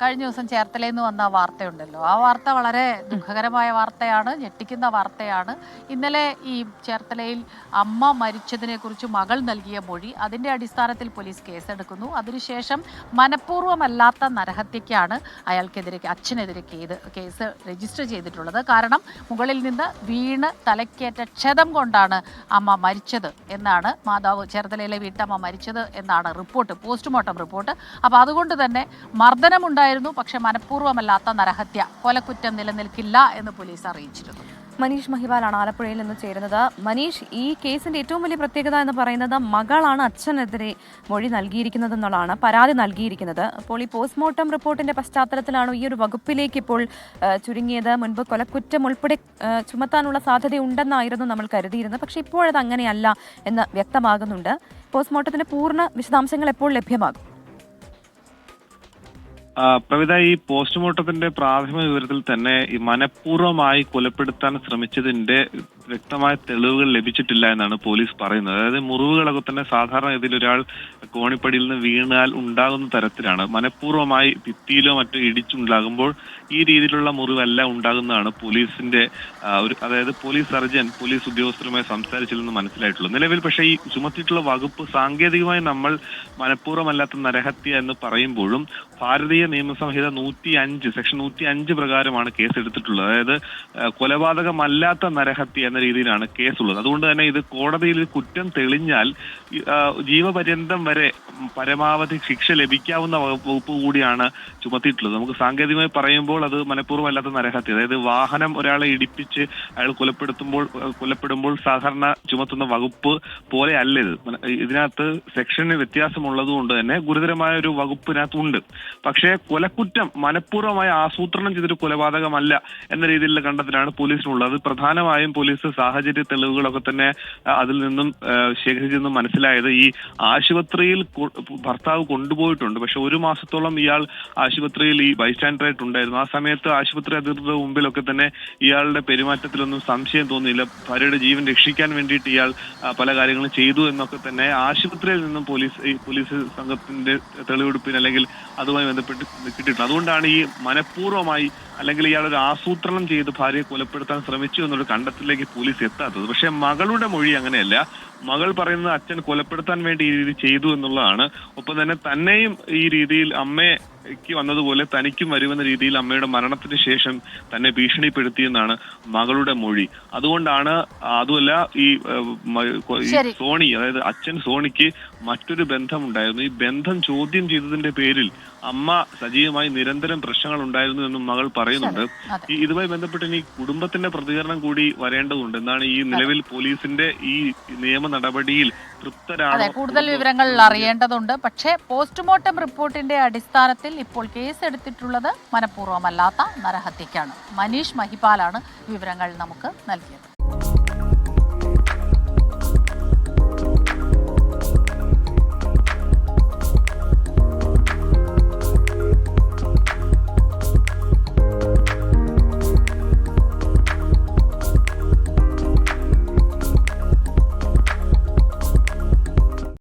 കഴിഞ്ഞ ദിവസം ചേർത്തലയിൽ നിന്ന് വന്ന വാർത്തയുണ്ടല്ലോ. ആ വാർത്ത വളരെ ദുഃഖകരമായ വാർത്തയാണ് ഞെട്ടിക്കുന്ന വാർത്തയാണ്. ഇന്നലെ ഈ ചേർത്തലയിൽ അമ്മ മരിച്ചതിനെ കുറിച്ച് മകൾ നൽകിയ മൊഴി അതിന്റെ അടിസ്ഥാനത്തിൽ പോലീസ് കേസെടുക്കുന്നു. അതിനുശേഷം മനഃപൂർവമല്ലാത്ത നരഹത്യക്കാണ് അയാൾക്കെതിരെ അച്ഛനെതിരെ കേസ് രജിസ്റ്റർ ചെയ്തിട്ടുള്ളത്. കാരണം മുകളിൽ നിന്ന് വീണ് തലക്കേറ്റ ക്ഷതം കൊണ്ടാണ് അമ്മ മരിച്ചത് എന്നാണ് മാതാവ് ചേർത്തലയിലെ വീട്ടമ്മ മരിച്ചത് എന്നാണ് റിപ്പോർട്ട് പോസ്റ്റ്മോർട്ടം റിപ്പോർട്ട്. അപ്പോൾ അതുകൊണ്ട് തന്നെ മർദ്ദനമുണ്ടായിരുന്നു പക്ഷെ മനഃപൂർവമല്ലാത്ത നരഹത്യ. കൊലക്കുറ്റം നിലനിൽക്കില്ല എന്ന് പോലീസ് അറിയിച്ചിരുന്നു. മനീഷ് മഹിവാലാണ് ആലപ്പുഴയിൽ നിന്ന് ചേരുന്നത്. മനീഷ് ഈ കേസിന്റെ ഏറ്റവും വലിയ പ്രത്യേകത എന്ന് പറയുന്നത് മകളാണ് അച്ഛനെതിരെ മൊഴി നൽകിയിരിക്കുന്നത് എന്നുള്ളതാണ് പരാതി നൽകിയിരിക്കുന്നത്. അപ്പോൾ ഈ പോസ്റ്റ്മോർട്ടം റിപ്പോർട്ടിന്റെ പശ്ചാത്തലത്തിലാണ് ഈ ഒരു വകുപ്പിലേക്ക് ഇപ്പോൾ ചുരുങ്ങിയത്. മുൻപ് കൊലക്കുറ്റം ഉൾപ്പെടെ ചുമത്താനുള്ള സാധ്യതയുണ്ടെന്നായിരുന്നു നമ്മൾ കരുതിയിരുന്നത്. പക്ഷേ ഇപ്പോഴത് അങ്ങനെയല്ല എന്ന് വ്യക്തമാകുന്നുണ്ട്. പോസ്റ്റ്മോർട്ടത്തിന്റെ പൂർണ വിശദാംശങ്ങൾ എപ്പോൾ ലഭ്യമാകും? പ്രവിത ഈ പോസ്റ്റ്മോർട്ടത്തിന്റെ പ്രാഥമിക വിവരത്തിൽ തന്നെ ഈ മനഃപൂർവമായി കൊലപ്പെടുത്താൻ ശ്രമിച്ചതിന്റെ വ്യക്തമായ തെളിവുകൾ ലഭിച്ചിട്ടില്ല എന്നാണ് പോലീസ് പറയുന്നത്. അതായത് മുറിവുകളൊക്കെ തന്നെ സാധാരണ ഇതിൽ ഒരാൾ കോണിപ്പടിയിൽ നിന്ന് വീണാൽ ഉണ്ടാകുന്ന തരത്തിലാണ്. മനഃപൂർവമായി ഭിത്തിയിലോ മറ്റോ ഇടിച്ചുണ്ടാകുമ്പോൾ ഈ രീതിയിലുള്ള മുറിവല്ല ഉണ്ടാകുന്നതാണ് പോലീസിന്റെ ഒരു അതായത് പോലീസ് സർജൻ പോലീസ് ഉദ്യോഗസ്ഥരുമായി സംസാരിച്ചില്ലെന്ന് മനസ്സിലായിട്ടുള്ളൂ. നിലവിൽ പക്ഷേ ഈ ചുമത്തിയിട്ടുള്ള വകുപ്പ് സാങ്കേതികമായി നമ്മൾ മനഃപൂർവമല്ലാത്ത നരഹത്യ എന്ന് പറയുമ്പോഴും ഭാരതീയ നിയമസംഹിത നൂറ്റി അഞ്ച് സെക്ഷൻ നൂറ്റി അഞ്ച് പ്രകാരമാണ് കേസ് എടുത്തിട്ടുള്ളത് അതായത് കൊലപാതകമല്ലാത്ത നരഹത്യ എന്ന രീതിയിലാണ് കേസുള്ളത്. അതുകൊണ്ട് തന്നെ ഇത് കോടതിയിൽ കുറ്റം തെളിഞ്ഞാൽ ജീവപര്യന്തം വരെ പരമാവധി ശിക്ഷ ലഭിക്കാവുന്ന വകുപ്പ് കൂടിയാണ് ചുമത്തിയിട്ടുള്ളത്. നമുക്ക് സാങ്കേതികമായി പറയുമ്പോൾ അത് മനഃപൂർവമല്ലാത്ത നരഹത്യ. അതായത് വാഹനം ഒരാളെ ഇടിപ്പിച്ച് അയാൾ കൊലപ്പെടുത്തുമ്പോൾ കൊലപ്പെടുമ്പോൾ സാധാരണ ചുമത്തുന്ന വകുപ്പ് പോലെ അല്ല ഇത്. ഇതിനകത്ത് സെക്ഷന് വ്യത്യാസമുള്ളത് കൊണ്ട് തന്നെ ഗുരുതരമായ ഒരു വകുപ്പിനകത്തുണ്ട്. പക്ഷേ കൊലക്കുറ്റം മനഃപൂർവമായി ആസൂത്രണം ചെയ്തൊരു കൊലപാതകമല്ല എന്ന രീതിയിലുള്ള കണ്ടെത്തലാണ് പോലീസിനുള്ളത്. പ്രധാനമായും പോലീസ് സാഹചര്യ തെളിവുകളൊക്കെ തന്നെ അതിൽ നിന്നും ശേഖരിച്ചു ശേഖരിച്ചെന്നും മനസ്സിലായത് ഈ ആശുപത്രിയിൽ ഭർത്താവ് കൊണ്ടുപോയിട്ടുണ്ട്. പക്ഷെ ഒരു മാസത്തോളം ഇയാൾ ആശുപത്രിയിൽ ഈ ബൈസ്റ്റാൻഡറായിട്ട് ഉണ്ടായിരുന്നു. ആ സമയത്ത് ആശുപത്രി അധികൃതരുടെ മുമ്പിലൊക്കെ തന്നെ ഇയാളുടെ പെരുമാറ്റത്തിലൊന്നും സംശയം തോന്നിയില്ല. ഭാര്യയുടെ ജീവൻ രക്ഷിക്കാൻ വേണ്ടിയിട്ട് ഇയാൾ പല കാര്യങ്ങളും ചെയ്തു എന്നൊക്കെ തന്നെ ആശുപത്രിയിൽ നിന്നും പോലീസ് ഈ പോലീസ് സംഘത്തിന്റെ തെളിവെടുപ്പിന് അല്ലെങ്കിൽ അതുമായി ബന്ധപ്പെട്ട് കിട്ടിയിട്ടുണ്ട്. അതുകൊണ്ടാണ് ഈ മനഃപൂർവമായി അല്ലെങ്കിൽ ഇയാൾ ഒരു ആസൂത്രണം ചെയ്ത് ഭാര്യയെ കൊലപ്പെടുത്താൻ ശ്രമിച്ചു എന്നൊരു കണ്ടെത്തലിലേക്ക് പോലീസ് എത്താത്തത്. പക്ഷെ മകളുടെ മൊഴി അങ്ങനെയല്ല. മകൾ പറയുന്നത് അച്ഛൻ കൊലപ്പെടുത്താൻ വേണ്ടി ഈ രീതി ചെയ്തു എന്നുള്ളതാണ്. ഒപ്പം തന്നെ തന്നെയും ഈ രീതിയിൽ അമ്മയ്ക്ക് വന്നതുപോലെ തനിക്കും വരുമെന്ന രീതിയിൽ അമ്മയുടെ മരണത്തിന് ശേഷം തന്നെ ഭീഷണിപ്പെടുത്തിയെന്നാണ് മകളുടെ മൊഴി. അതുകൊണ്ടാണ് അതുമല്ല ഈ. സോണി അതായത് അച്ഛൻ സോണിക്ക് മറ്റൊരു ബന്ധമുണ്ടായിരുന്നു. ഈ ബന്ധം ചോദ്യം ചെയ്തതിന്റെ പേരിൽ അമ്മ സജീവമായി നിരന്തരം പ്രശ്നങ്ങൾ ഉണ്ടായിരുന്നു എന്നും മകൾ പറയുന്നുണ്ട്. ഈ ഇതുമായി ബന്ധപ്പെട്ട് ഇനി കുടുംബത്തിന്റെ പ്രതികരണം കൂടി വരേണ്ടതുണ്ട്. എന്നാണ് ഈ നിലവിൽ പോലീസിന്റെ ഈ നിയമ നടപടിയിൽ തൃപ്തരാണ് കൂടുതൽ വിവരങ്ങൾ അറിയേണ്ടതുണ്ട്. പക്ഷേ പോസ്റ്റ്മോർട്ടം റിപ്പോർട്ടിന്റെ അടിസ്ഥാനത്തിൽ ഇപ്പോൾ കേസെടുത്തിട്ടുള്ളത് മനഃപൂർവമല്ലാത്ത നരഹത്യക്കാണ്. മനീഷ് മഹിപാലാണ് വിവരങ്ങൾ നമുക്ക് നൽകിയത്.